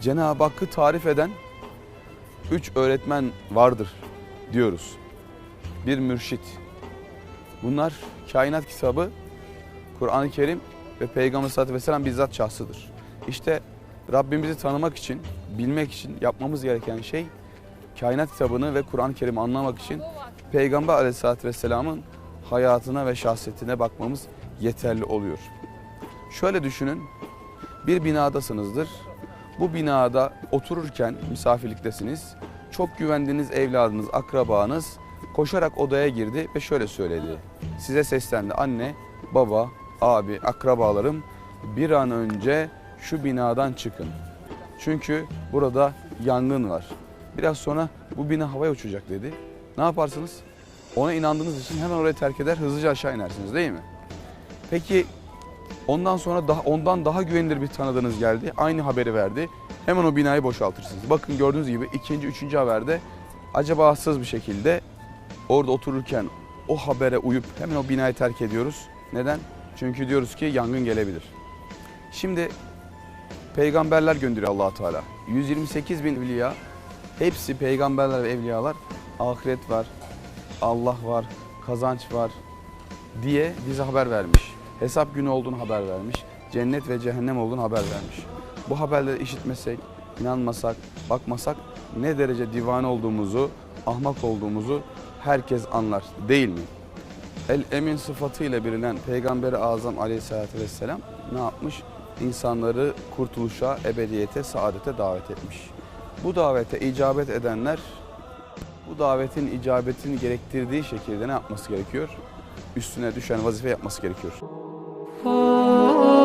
Cenab-ı Hakk'ı tarif eden üç öğretmen vardır diyoruz. Bir mürşit. Bunlar kainat kitabı, Kur'an-ı Kerim ve Peygamber sallallahu aleyhi ve sellem bizzat şahsıdır. İşte Rabbimizi tanımak için, bilmek için yapmamız gereken şey kainat kitabını ve Kur'an-ı Kerim'i anlamak için Peygamber aleyhissalatü vesselamın hayatına ve şahsiyetine bakmamız yeterli oluyor. Şöyle düşünün, bir binadasınızdır. Bu binada otururken misafirliktesiniz. Çok güvendiğiniz evladınız, akrabanız koşarak odaya girdi ve şöyle söyledi. Size seslendi. Anne, baba, abi, akrabalarım bir an önce şu binadan çıkın. Çünkü burada yangın var. Biraz sonra bu bina havaya uçacak dedi. Ne yaparsınız? Ona inandığınız için hemen orayı terk eder, hızlıca aşağı inersiniz değil mi? Peki ondan sonra daha, ondan daha güvenilir bir tanıdığınız geldi. Aynı haberi verdi. Hemen o binayı boşaltırsınız. Bakın gördüğünüz gibi ikinci, üçüncü haberde acaba hassız bir şekilde orada otururken o habere uyup hemen o binayı terk ediyoruz. Neden? Çünkü diyoruz ki yangın gelebilir. Şimdi peygamberler gönderiyor allah Teala. 128 bin evliya, hepsi peygamberler ve evliyalar ahiret var, Allah var, kazanç var diye bize haber vermiş. Hesap günü olduğunu haber vermiş. Cennet ve cehennem olduğunu haber vermiş. Bu haberleri işitmesek, inanmasak, bakmasak ne derece divane olduğumuzu, ahmak olduğumuzu herkes anlar değil mi? El Emin sıfatıyla bilinen Peygamberi Azam Aleyhisselatü Vesselam ne yapmış? İnsanları kurtuluşa, ebediyete, saadete davet etmiş. Bu davete icabet edenler bu davetin icabetini gerektirdiği şekilde ne yapması gerekiyor? Üstüne düşen vazife yapması gerekiyor. Oh. oh, oh.